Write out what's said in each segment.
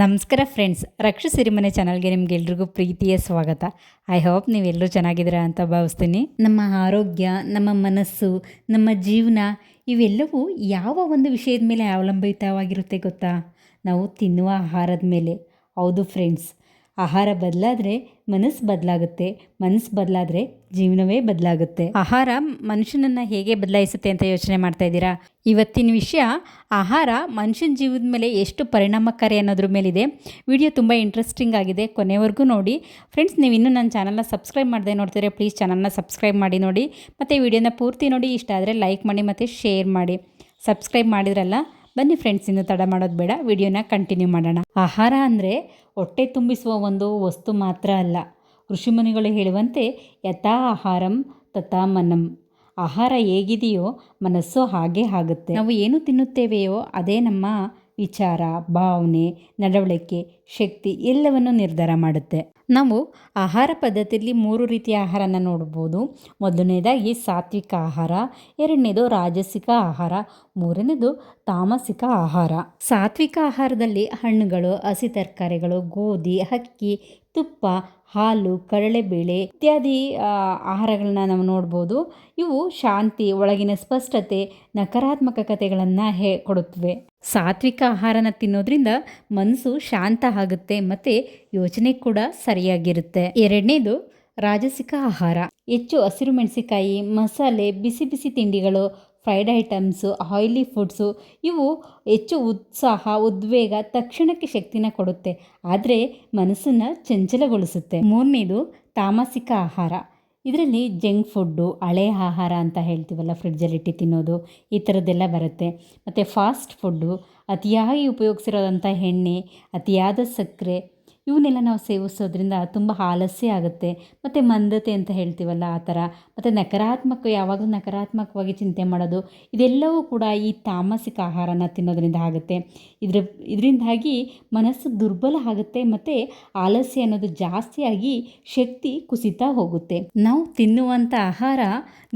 ನಮಸ್ಕಾರ ಫ್ರೆಂಡ್ಸ್ ರಕ್ಷ ಸಿರಿಮನೆ ಚಾನಲ್ಗೆ ನಿಮ್ಗೆಲ್ರಿಗೂ ಪ್ರೀತಿಯ ಸ್ವಾಗತ. ಐ ಹೋಪ್ ನೀವೆಲ್ಲರೂ ಚೆನ್ನಾಗಿದ್ದೀರಾ ಅಂತ ಭಾವಿಸ್ತೀನಿ. ನಮ್ಮ ಆರೋಗ್ಯ, ನಮ್ಮ ಮನಸ್ಸು, ನಮ್ಮ ಜೀವನ, ಇವೆಲ್ಲವೂ ಯಾವ ಒಂದು ವಿಷಯದ ಮೇಲೆ ಅವಲಂಬಿತವಾಗಿರುತ್ತೆ ಗೊತ್ತಾ? ನಾವು ತಿನ್ನುವ ಆಹಾರದ ಮೇಲೆ. ಹೌದು ಫ್ರೆಂಡ್ಸ್ ಆಹಾರ ಬದಲಾದರೆ ಮನಸ್ಸು ಬದಲಾಗುತ್ತೆ, ಮನಸ್ಸು ಬದಲಾದರೆ ಜೀವನವೇ ಬದಲಾಗುತ್ತೆ. ಆಹಾರ ಮನುಷ್ಯನನ್ನು ಹೇಗೆ ಬದಲಾಯಿಸುತ್ತೆ ಅಂತ ಯೋಚನೆ ಮಾಡ್ತಾ ಇದ್ದೀರಾ? ಇವತ್ತಿನ ವಿಷಯ, ಆಹಾರ ಮನುಷ್ಯನ ಜೀವದ ಮೇಲೆ ಎಷ್ಟು ಪರಿಣಾಮಕಾರಿ ಅನ್ನೋದ್ರ ಮೇಲಿದೆ. ವಿಡಿಯೋ ತುಂಬ ಇಂಟ್ರೆಸ್ಟಿಂಗ್ ಆಗಿದೆ. ಕೊನೆವರೆಗೂ ನೋಡಿ. ಫ್ರೆಂಡ್ಸ್ ನೀವು ಇನ್ನೂ ನನ್ನ ಚಾನಲ್ನ ಸಬ್ಸ್ಕ್ರೈಬ್ ಮಾಡದೆ ನೋಡ್ತೀರಾ ಪ್ಲೀಸ್ ಚಾನಲ್ನ ಸಬ್ಸ್ಕ್ರೈಬ್ ಮಾಡಿ ನೋಡಿ. ಮತ್ತು ವಿಡಿಯೋನ ಪೂರ್ತಿ ನೋಡಿ. ಇಷ್ಟ ಆದರೆ ಲೈಕ್ ಮಾಡಿ ಮತ್ತು ಶೇರ್ ಮಾಡಿ. ಸಬ್ಸ್ಕ್ರೈಬ್ ಮಾಡಿದ್ರಲ್ಲ ಬನ್ನಿ ಫ್ರೆಂಡ್ಸ್ ಇನ್ನು ತಡ ಮಾಡೋದು ಬೇಡ, ವಿಡಿಯೋನ ಕಂಟಿನ್ಯೂ ಮಾಡೋಣ. ಆಹಾರ ಅಂದರೆ ಹೊಟ್ಟೆ ತುಂಬಿಸುವ ಒಂದು ವಸ್ತು ಮಾತ್ರ ಅಲ್ಲ. ಋಷಿಮುನಿಗಳು ಹೇಳುವಂತೆ ಯಥಾ ಆಹಾರಂ ತಥಾ ಮನಂ. ಆಹಾರ ಹೇಗಿದೆಯೋ ಮನಸ್ಸು ಹಾಗೆ ಆಗುತ್ತೆ. ನಾವು ಏನು ತಿನ್ನುತ್ತೇವೆಯೋ ಅದೇ ನಮ್ಮ ವಿಚಾರ, ಭಾವನೆ, ನಡವಳಿಕೆ, ಶಕ್ತಿ ಎಲ್ಲವನ್ನು ನಿರ್ಧಾರ ಮಾಡುತ್ತೆ. ನಾವು ಆಹಾರ ಪದ್ಧತಿಯಲ್ಲಿ ಮೂರು ರೀತಿಯ ಆಹಾರನ ನೋಡ್ಬೋದು. ಮೊದಲನೇದಾಗಿ ಸಾತ್ವಿಕ ಆಹಾರ, ಎರಡನೇದು ರಾಜಸಿಕ ಆಹಾರ, ಮೂರನೇದು ತಾಮಸಿಕ ಆಹಾರ. ಸಾತ್ವಿಕ ಆಹಾರದಲ್ಲಿ ಹಣ್ಣುಗಳು, ಹಸಿ ತರಕಾರಿಗಳು, ಗೋಧಿ, ಅಕ್ಕಿ, ತುಪ್ಪ, ಹಾಲು, ಕಡಲೆಬೇಳೆ ಇತ್ಯಾದಿ ಆಹಾರಗಳನ್ನ ನಾವು ನೋಡ್ಬೋದು. ಇವು ಶಾಂತಿ, ಒಳಗಿನ ಸ್ಪಷ್ಟತೆ, ನಕಾರಾತ್ಮಕ ಕಥೆಗಳನ್ನು ಹೇ, ಕೊಡುತ್ತವೆ. ಸಾತ್ವಿಕ ಆಹಾರನ ತಿನ್ನೋದ್ರಿಂದ ಮನಸ್ಸು ಶಾಂತ ಆಗುತ್ತೆ ಮತ್ತು ಯೋಚನೆ ಕೂಡ ಸರಿಯಾಗಿರುತ್ತೆ. ಎರಡನೇದು, ರಾಜಸಿಕ ಆಹಾರ. ಹೆಚ್ಚು ಹಸಿರು ಮೆಣಸಿಕಾಯಿ ಮಸಾಲೆ, ಬಿಸಿ ಬಿಸಿ ತಿಂಡಿಗಳು ಫ್ರೈಡ್ ಐಟಮ್ಸು, ಆಯಿಲಿ ಫುಡ್ಸು, ಇವು ಹೆಚ್ಚು ಉತ್ಸಾಹ, ಉದ್ವೇಗ, ತಕ್ಷಣಕ್ಕೆ ಶಕ್ತಿನ ಕೊಡುತ್ತೆ. ಆದರೆ ಮನಸ್ಸನ್ನು ಚಂಚಲಗೊಳಿಸುತ್ತೆ. ಮೂರನೇದು ತಾಮಸಿಕ ಆಹಾರ. ಇದರಲ್ಲಿ ಜಂಕ್ ಫುಡ್ಡು, ಹಳೆ ಆಹಾರ ಅಂತ ಹೇಳ್ತೀವಲ್ಲ ಫ್ರಿಡ್ಜಲ್ಲಿಟ್ಟು ತಿನ್ನೋದು, ಈ ಥರದ್ದೆಲ್ಲ ಬರುತ್ತೆ. ಮತ್ತು ಫಾಸ್ಟ್ ಫುಡ್ಡು, ಅತಿಯಾಗಿ ಉಪಯೋಗಿಸಿರೋದಂಥ ಎಣ್ಣೆ, ಅತಿಯಾದ ಸಕ್ಕರೆ ಇವನ್ನೆಲ್ಲ ನಾವು ಸೇವಿಸೋದ್ರಿಂದ ತುಂಬ ಆಲಸ್ಯ ಆಗುತ್ತೆ. ಮತ್ತು ಮಂದತೆ ಅಂತ ಹೇಳ್ತೀವಲ್ಲ ಆ ಥರ. ಮತ್ತು ನಕಾರಾತ್ಮಕ, ಯಾವಾಗಲೂ ನಕಾರಾತ್ಮಕವಾಗಿ ಚಿಂತೆ ಮಾಡೋದು, ಇದೆಲ್ಲವೂ ಕೂಡ ಈ ತಾಮಸಿಕ ಆಹಾರನ ತಿನ್ನೋದ್ರಿಂದ ಆಗುತ್ತೆ. ಇದ್ರ, ಇದರಿಂದಾಗಿ ಮನಸ್ಸು ದುರ್ಬಲ ಆಗುತ್ತೆ, ಮತ್ತು ಆಲಸ್ಯ ಅನ್ನೋದು ಜಾಸ್ತಿಯಾಗಿ ಶಕ್ತಿ ಕುಸಿತಾ ಹೋಗುತ್ತೆ. ನಾವು ತಿನ್ನುವಂಥ ಆಹಾರ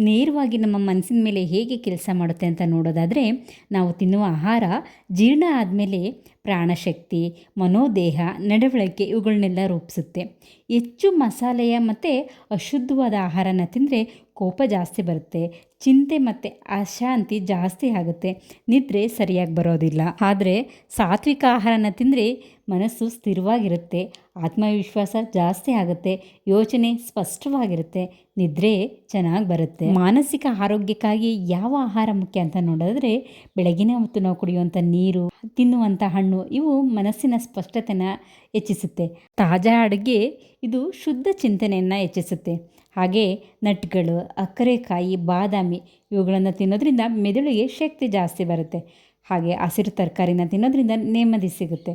ನೇರವಾಗಿ ನಮ್ಮ ಮನಸ್ಸಿನ ಮೇಲೆ ಹೇಗೆ ಕೆಲಸ ಮಾಡುತ್ತೆ ಅಂತ ನೋಡೋದಾದರೆ, ನಾವು ತಿನ್ನುವ ಆಹಾರ ಜೀರ್ಣ ಆದಮೇಲೆ ಪ್ರಾಣಶಕ್ತಿ, ಮನೋದೇಹ, ನಡವಳಿಕೆ ಇವುಗಳನ್ನೆಲ್ಲ ರೂಪಿಸುತ್ತೆ. ಹೆಚ್ಚು ಮಸಾಲೆಯ ಮತ್ತು ಅಶುದ್ಧವಾದ ಆಹಾರನ ತಿಂದರೆ ಕೋಪ ಜಾಸ್ತಿ ಬರುತ್ತೆ, ಚಿಂತೆ ಮತ್ತು ಅಶಾಂತಿ ಜಾಸ್ತಿ ಆಗುತ್ತೆ, ನಿದ್ರೆ ಸರಿಯಾಗಿ ಬರೋದಿಲ್ಲ. ಆದರೆ ಸಾತ್ವಿಕ ಆಹಾರನ ತಿಂದರೆ ಮನಸ್ಸು ಸ್ಥಿರವಾಗಿರುತ್ತೆ, ಆತ್ಮವಿಶ್ವಾಸ ಜಾಸ್ತಿ ಆಗುತ್ತೆ, ಯೋಚನೆ ಸ್ಪಷ್ಟವಾಗಿರುತ್ತೆ, ನಿದ್ರೆ ಚೆನ್ನಾಗಿ ಬರುತ್ತೆ. ಮಾನಸಿಕ ಆರೋಗ್ಯಕ್ಕಾಗಿ ಯಾವ ಆಹಾರ ಮುಖ್ಯ ಅಂತ ನೋಡಿದ್ರೆ ಬೆಳಗಿನ ಹೊತ್ತು ನಾವು ಕುಡಿಯುವಂಥ ನೀರು, ತಿನ್ನುವಂಥ ಹಣ್ಣು, ಇವು ಮನಸ್ಸಿನ ಸ್ಪಷ್ಟತೆನ ಹೆಚ್ಚಿಸುತ್ತೆ. ತಾಜಾ ಅಡುಗೆ ಇದು ಶುದ್ಧ ಚಿಂತನೆಯನ್ನು ಹೆಚ್ಚಿಸುತ್ತೆ. ಹಾಗೆ ನಟ್ಗಳು, ಅಕ್ಕರೆಕಾಯಿ, ಬಾದಾಮಿ ಇವುಗಳನ್ನು ತಿನ್ನೋದ್ರಿಂದ ಮೆದುಳಿಗೆ ಶಕ್ತಿ ಜಾಸ್ತಿ ಬರುತ್ತೆ. ಹಾಗೆ ಹಸಿರು ತರಕಾರಿನ ತಿನ್ನೋದ್ರಿಂದ ನೆಮ್ಮದಿ ಸಿಗುತ್ತೆ.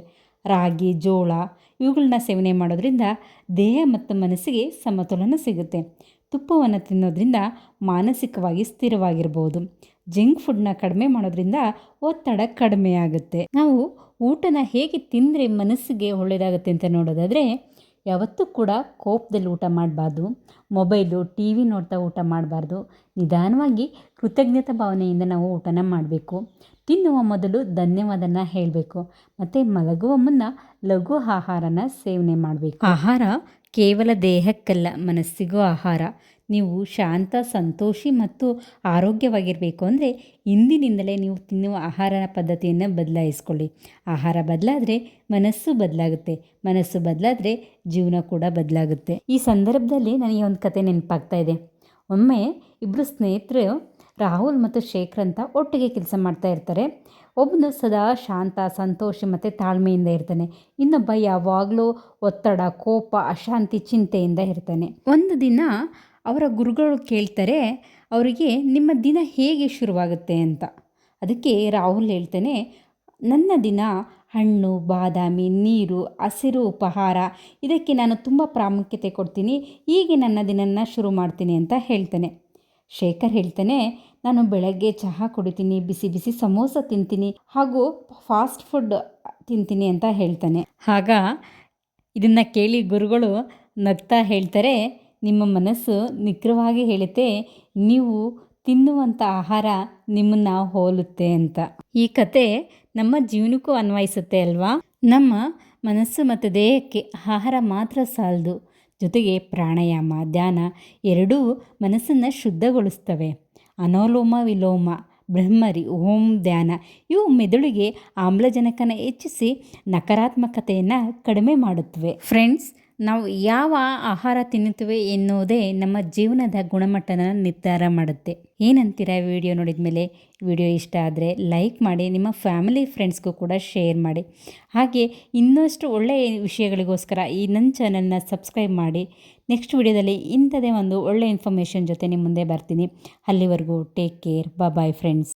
ರಾಗಿ, ಜೋಳ ಇವುಗಳನ್ನ ಸೇವನೆ ಮಾಡೋದ್ರಿಂದ ದೇಹ ಮತ್ತು ಮನಸ್ಸಿಗೆ ಸಮತೋಲನ ಸಿಗುತ್ತೆ. ತುಪ್ಪವನ್ನು ತಿನ್ನೋದ್ರಿಂದ ಮಾನಸಿಕವಾಗಿ ಸ್ಥಿರವಾಗಿರ್ಬೋದು. ಜಂಕ್ ಫುಡ್ನ ಕಡಿಮೆ ಮಾಡೋದ್ರಿಂದ ಒತ್ತಡ ಕಡಿಮೆ ಆಗುತ್ತೆ. ನಾವು ಊಟನ ಹೇಗೆ ತಿಂದರೆ ಮನಸ್ಸಿಗೆ ಒಳ್ಳೆಯದಾಗುತ್ತೆ ಅಂತ ನೋಡೋದಾದರೆ, ಯಾವತ್ತೂ ಕೂಡ ಕೋಪದಲ್ಲಿ ಊಟ ಮಾಡಬಾರ್ದು, ಮೊಬೈಲು, ಟಿ ವಿ ನೋಡ್ತಾ ಊಟ ಮಾಡಬಾರ್ದು. ನಿಧಾನವಾಗಿ ಕೃತಜ್ಞತಾ ಭಾವನೆಯಿಂದ ನಾವು ಊಟನ ಮಾಡಬೇಕು. ತಿನ್ನುವ ಮೊದಲು ಧನ್ಯವಾದನ ಹೇಳಬೇಕು. ಮತ್ತು ಮಲಗುವ ಮುನ್ನ ಲಘು ಆಹಾರನ ಸೇವನೆ ಮಾಡಬೇಕು. ಆಹಾರ ಕೇವಲ ದೇಹಕ್ಕಲ್ಲ ಮನಸ್ಸಿಗೂ ಆಹಾರ. ನೀವು ಶಾಂತ ಸಂತೋಷಿ ಮತ್ತು ಆರೋಗ್ಯವಾಗಿರಬೇಕು ಅಂದರೆ ಇಂದಿನಿಂದಲೇ ನೀವು ತಿನ್ನುವ ಆಹಾರ ಪದ್ಧತಿಯನ್ನು ಬದಲಾಯಿಸ್ಕೊಳ್ಳಿ. ಆಹಾರ ಬದಲಾದರೆ ಮನಸ್ಸು ಬದಲಾಗುತ್ತೆ. ಮನಸ್ಸು ಬದಲಾದರೆ ಜೀವನ ಕೂಡ ಬದಲಾಗುತ್ತೆ. ಈ ಸಂದರ್ಭದಲ್ಲಿ ನನಗೆ ಒಂದು ಕತೆ ನೆನಪಾಗ್ತಾ ಇದೆ. ಒಮ್ಮೆ ಇಬ್ಬರು ಸ್ನೇಹಿತರು ರಾಹುಲ್ ಮತ್ತು ಶೇಖರ್ ಅಂತ ಒಟ್ಟಿಗೆ ಕೆಲಸ ಮಾಡ್ತಾ ಇರ್ತಾರೆ. ಒಬ್ಬನು ಸದಾ ಶಾಂತ, ಸಂತೋಷ ಮತ್ತು ತಾಳ್ಮೆಯಿಂದ ಇರ್ತಾನೆ. ಇನ್ನೊಬ್ಬ ಯಾವಾಗಲೂ ಒತ್ತಡ, ಕೋಪ, ಅಶಾಂತಿ, ಚಿಂತೆಯಿಂದ ಇರ್ತಾನೆ. ಒಂದು ದಿನ ಅವರ ಗುರುಗಳು ಕೇಳ್ತಾರೆ, ಅವರಿಗೆ ನಿಮ್ಮ ದಿನ ಹೇಗೆ ಶುರುವಾಗುತ್ತೆ ಅಂತ? ಅದಕ್ಕೆ ರಾಹುಲ್ ಹೇಳ್ತಾನೆ, ನನ್ನ ದಿನ ಹಣ್ಣು, ಬಾದಾಮಿ, ನೀರು, ಹಸಿರು ಉಪಹಾರ, ಇದಕ್ಕೆ ನಾನು ತುಂಬ ಪ್ರಾಮುಖ್ಯತೆ ಕೊಡ್ತೀನಿ. ಹೀಗೆ ನನ್ನ ದಿನನ ಶುರು ಮಾಡ್ತೀನಿ ಅಂತ ಹೇಳ್ತಾನೆ. ಶೇಖರ್ ಹೇಳ್ತಾನೆ, ನಾನು ಬೆಳಗ್ಗೆ ಚಹಾ ಕುಡಿತೀನಿ, ಬಿಸಿ ಬಿಸಿ ಸಮೋಸ ತಿಂತೀನಿ ಹಾಗೂ ಫಾಸ್ಟ್ ಫುಡ್ ತಿಂತೀನಿ ಅಂತ ಹೇಳ್ತಾನೆ. ಆಗ ಇದನ್ನು ಕೇಳಿ ಗುರುಗಳು ನಗ್ತಾ ಹೇಳ್ತಾರೆ, ನಿಮ್ಮ ಮನಸ್ಸು ನಿಖರವಾಗಿ ಹೇಳುತ್ತೆ, ನೀವು ತಿನ್ನುವಂಥ ಆಹಾರ ನಿಮ್ಮನ್ನು ಹೋಲುತ್ತೆ ಅಂತ. ಈ ಕತೆ ನಮ್ಮ ಜೀವನಕ್ಕೂ ಅನ್ವಯಿಸುತ್ತೆ ಅಲ್ವಾ? ನಮ್ಮ ಮನಸ್ಸು ಮತ್ತು ದೇಹಕ್ಕೆ ಆಹಾರ ಮಾತ್ರ ಸಾಲದು. ಜೊತೆಗೆ ಪ್ರಾಣಾಯಾಮ, ಧ್ಯಾನ ಎರಡೂ ಮನಸ್ಸನ್ನು ಶುದ್ಧಗೊಳಿಸ್ತವೆ. ಅನೋಲೋಮ, ವಿಲೋಮ, ಬ್ರಹ್ಮರಿ, ಓಂ, ಧ್ಯಾನ ಇವು ಮೆದುಳಿಗೆ ಆಮ್ಲಜನಕನ ಹೆಚ್ಚಿಸಿ ನಕಾರಾತ್ಮಕತೆಯನ್ನು ಕಡಿಮೆ ಮಾಡುತ್ತವೆ. ಫ್ರೆಂಡ್ಸ್ ನಾವು ಯಾವ ಆಹಾರ ತಿನ್ನುತ್ತೇವೆ ಎನ್ನುವುದೇ ನಮ್ಮ ಜೀವನದ ಗುಣಮಟ್ಟನ ನಿರ್ಧಾರ ಮಾಡುತ್ತೆ. ಏನಂತೀರಾ ವಿಡಿಯೋ ನೋಡಿದ ಮೇಲೆ? ವಿಡಿಯೋ ಇಷ್ಟ ಆದರೆ ಲೈಕ್ ಮಾಡಿ, ನಿಮ್ಮ ಫ್ಯಾಮಿಲಿ ಫ್ರೆಂಡ್ಸ್ಗೂ ಕೂಡ ಶೇರ್ ಮಾಡಿ. ಹಾಗೆ ಇನ್ನಷ್ಟು ಒಳ್ಳೆಯ ವಿಷಯಗಳಿಗೋಸ್ಕರ ಈ ನನ್ನ ಚಾನಲ್ನ ಸಬ್ಸ್ಕ್ರೈಬ್ ಮಾಡಿ. ನೆಕ್ಸ್ಟ್ ವಿಡಿಯೋದಲ್ಲಿ ಇಂಥದೇ ಒಂದು ಒಳ್ಳೆಯ ಇನ್ಫಾರ್ಮೇಷನ್ ಜೊತೆ ನಿಮ್ಮ ಮುಂದೆ ಬರ್ತೀನಿ. ಅಲ್ಲಿವರೆಗೂ ಟೇಕ್ ಕೇರ್ ಬಾಯ್ ಫ್ರೆಂಡ್ಸ್